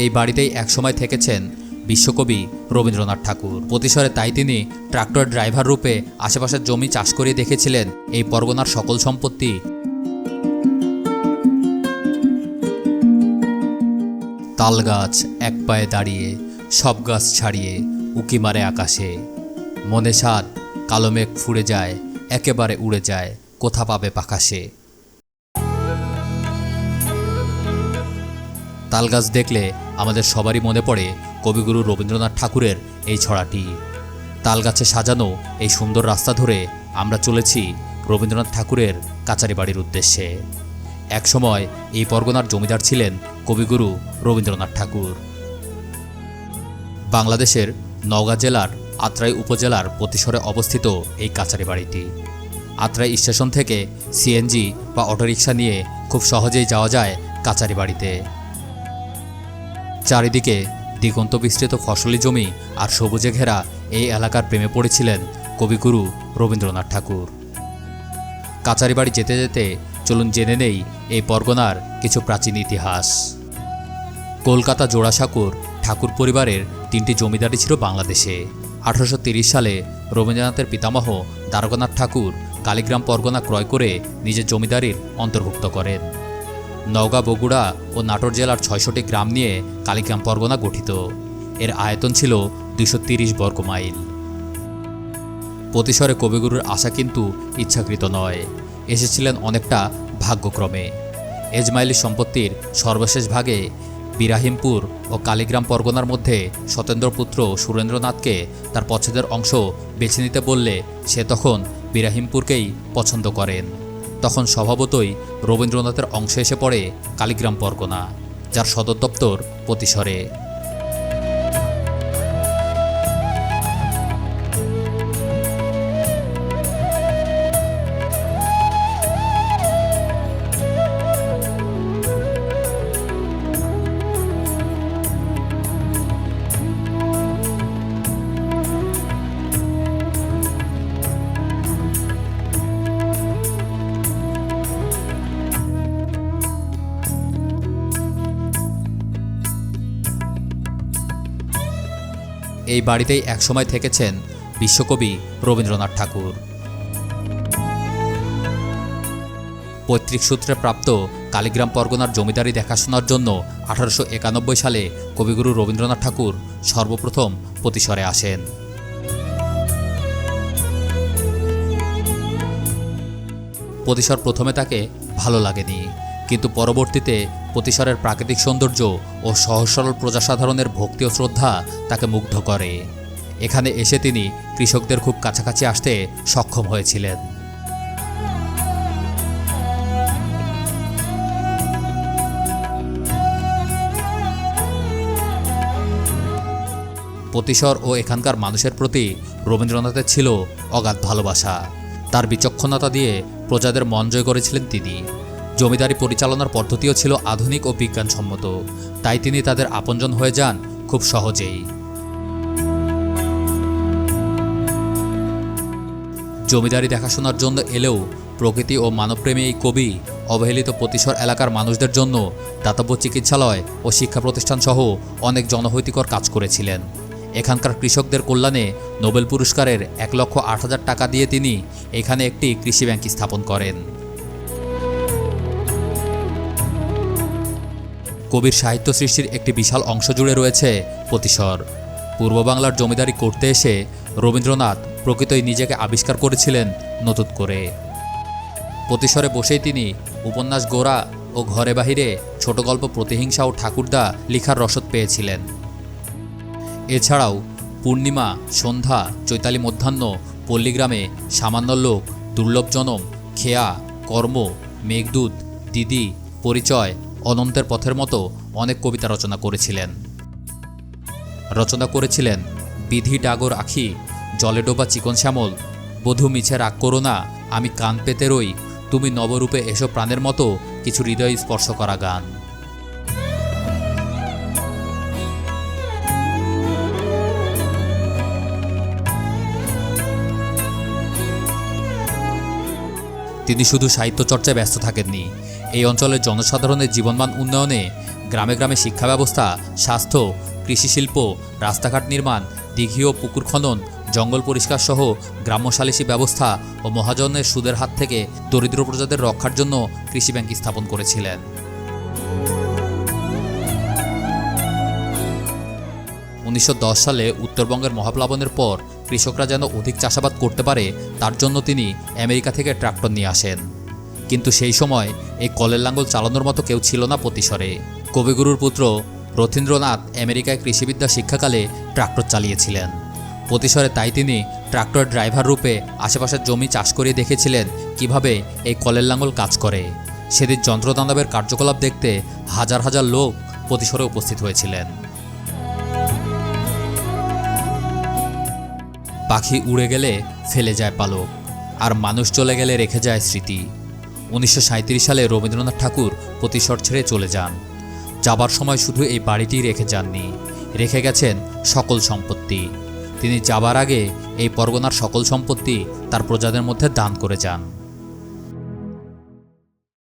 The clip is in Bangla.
এই বাড়িতেই একসময় থেকেছেন বিশ্বকবি রবীন্দ্রনাথ ঠাকুর। প্রতিসরে তাই তিনি ট্রাক্টর ড্রাইভার রূপে আশেপাশের জমি চাষ করে দেখেছিলেন এই পরগনার সকল সম্পত্তি। তাল গাছ এক পায়ে দাঁড়িয়ে, সব গাছ ছাড়িয়ে, উকি মারে আকাশে। মনে সাত কালো মেঘ ফুড়ে যায়, একেবারে উড়ে যায়, কোথা পাবে পাকাশে। তালগাছ দেখলে আমাদের সবারই মনে পড়ে কবিগুরু রবীন্দ্রনাথ ঠাকুরের এই ছড়াটি। তালগাছে সাজানো এই সুন্দর রাস্তা ধরে আমরা চলেছি রবীন্দ্রনাথ ঠাকুরের কাচারি বাড়ির উদ্দেশ্যে। একসময় এই পরগনার জমিদার ছিলেন কবিগুরু রবীন্দ্রনাথ ঠাকুর। বাংলাদেশের নওগাঁ জেলার আত্রাই উপজেলার প্রতিসরে অবস্থিত এই কাচারি বাড়িটি। আত্রাই স্টেশন থেকে সিএনজি বা অটোরিকশা নিয়ে খুব সহজেই যাওয়া যায় কাচারি বাড়িতে। চারিদিকে দিগন্ত বিস্তৃত ফসলি জমি আর সবুজে ঘেরা এই এলাকার প্রেমে পড়েছিলেন কবিগুরু রবীন্দ্রনাথ ঠাকুর। কাচারি বাড়ি যেতে যেতে চলুন জেনে নেই এই পরগনার কিছু প্রাচীন ইতিহাস। কলকাতা জোড়াসাঁকুর ঠাকুর পরিবারের তিনটি জমিদারি ছিল বাংলাদেশে। আঠারোশো সালে রবীন্দ্রনাথের পিতামহ দ্বারকানাথ ঠাকুর কালীগ্রাম পরগনা ক্রয় করে নিজের জমিদারির অন্তর্ভুক্ত করেন। নওগাঁ, বগুড়া ও নাটোর জেলার ছয়শটি গ্রাম নিয়ে কালীগ্রাম পরগনা গঠিত। এর আয়তন ছিল দুশো তিরিশ বর্গ মাইল। প্রতিসরে কবিগুরুর আশা কিন্তু ইচ্ছাকৃত নয়। এসেছিলেন অনেকটা ভাগ্যক্রমে। এজমাইলি সম্পত্তির সর্বশেষ ভাগে বিরাহিমপুর ও কালীগ্রাম পরগনার মধ্যে সতেন্দ্রপুত্র সুরেন্দ্রনাথকে তার পছন্দের অংশ বেছে নিতে বললে সে তখন বিরাহিমপুরকেই পছন্দ করেন। তখন স্বভাবতই রবীন্দ্রনাথের অংশ এসে পড়ে কালীগ্রাম পরগনা যার সদর দপ্তর প্রতিসরে। এই বাড়িতেই একসময় থেকেছেন বিশ্বকবি রবীন্দ্রনাথ ঠাকুর। পৈতৃক সূত্রে প্রাপ্ত কালীগ্রাম পরগনার জমিদারি দেখাশোনার জন্য আঠারোশো একানব্বই সালে কবিগুরু রবীন্দ্রনাথ ঠাকুর সর্বপ্রথম প্রতিসরে আসেন। প্রতিসর প্রথমে তাকে ভালো লাগেনি। কিন্তু পরবর্তীতে প্রতিসরের প্রাকৃতিক সৌন্দর্য ও সহজ সরল প্রজাসাধারণের ভক্তি ও শ্রদ্ধা তাকে মুগ্ধ করে। এখানে এসে তিনি কৃষকদের খুব কাছাকাছি আসতে সক্ষম হয়েছিলেন। প্রতিসর ও এখানকার মানুষের প্রতি রবীন্দ্রনাথের ছিল অগাধ ভালোবাসা। তার বিচক্ষণতা দিয়ে প্রজাদের মন জয় করেছিলেন তিনি। জমিদারি পরিচালনার পদ্ধতিও ছিল আধুনিক ও বিজ্ঞানসম্মত। তাই তিনি তাদের আপনজন হয়ে যান খুব সহজেই। জমিদারি দেখাশোনার জন্য এলেও প্রকৃতি ও মানবপ্রেমী এই কবি, অবহেলিত প্রতিসর এলাকার মানুষদের জন্য দাতব্য চিকিৎসালয় ও শিক্ষা প্রতিষ্ঠান সহ অনেক জনহৈতিকর কাজ করেছিলেন। এখানকার কৃষকদের কল্যাণে নোবেল পুরস্কারের এক লক্ষ আট হাজার টাকা দিয়ে তিনি এখানে একটি কৃষি ব্যাংক স্থাপন করেন। কবির সাহিত্য সৃষ্টির একটি বিশাল অংশ জুড়ে রয়েছে প্রতিসর। পূর্ব বাংলার জমিদারি করতে এসে রবীন্দ্রনাথ প্রকৃতই নিজেকে আবিষ্কার করেছিলেন নতুন করে। প্রতিসরে বসেই তিনি উপন্যাস গোড়া ও ঘরে বাহিরে ছোট গল্প প্রতিহিংসা ও ঠাকুরদা লিখার রসদ পেয়েছিলেন। এছাড়াও পূর্ণিমা, সন্ধ্যা, চৈতালি মধ্যাহ্ন, পল্লীগ্রামে সামান্য লোক, দুর্লভ জনম, খেয়া, কর্ম, মেঘদূত, দিদি, পরিচয় অনন্তের পথের মতো অনেক কবিতা রচনা করেছিলেন। রচনা করেছিলেন বিধি ডাগর আখি, জলে ডোবা চিকন শ্যামল, বধূ মিছে রাগ করো না, আমি কান পেতে রই, তুমি নবরূপে এসো প্রাণের মতো কিছু হৃদয় স্পর্শ করা গান। তিনি শুধু সাহিত্য চর্চায় ব্যস্ত থাকেননি এই অঞ্চলের জনসাধারণের জীবনমান উন্নয়নে গ্রামে গ্রামে শিক্ষা ব্যবস্থা স্বাস্থ্য কৃষি শিল্প রাস্তাঘাট নির্মাণ, দিঘি ও পুকুর খনন, জঙ্গল পরিষ্কার সহ গ্রাম্য সালিসি ব্যবস্থা ও মহাজনের সুদের হাত থেকে দরিদ্র প্রজাদের রক্ষার জন্য কৃষি ব্যাংক স্থাপন করেছিলেন। উনিশশো দশ সালে উত্তরবঙ্গের মহাপ্লাবনের পর কৃষকরা যেন অধিক চাষাবাদ করতে পারে, তার জন্য তিনি আমেরিকা থেকে ট্রাক্টর নিয়ে আসেন। কিন্তু সেই সময় এই কলের লাঙ্গল চালানোর মতো কেউ ছিল না প্রতিসরে কবিগুরুর পুত্র রথীন্দ্রনাথ আমেরিকায় কৃষিবিদ্যা শিক্ষাকালে ট্রাক্টর চালিয়েছিলেন। প্রতিসরে তাই তিনি ট্রাক্টর ড্রাইভার রূপে আশেপাশের জমি চাষ করে দেখেছিলেন কীভাবে এই কলের লাঙ্গল কাজ করে। সেদিন যন্ত্রদানবের কার্যকলাপ দেখতে হাজার হাজার লোক প্রতিসরে উপস্থিত হয়েছিলেন। পাখি উড়ে গেলে ফেলে যায় পালক, আর মানুষ চলে গেলে রেখে যায় স্মৃতি। উনিশশো সালে রবীন্দ্রনাথ ঠাকুর প্রতিশর ছেড়ে চলে যান। যাবার সময় শুধু এই বাড়িটি রেখে যাননি, রেখে গেছেন সকল সম্পত্তি। তিনি যাবার আগে এই পরগনার সকল সম্পত্তি তার প্রজাদের মধ্যে দান করে যান।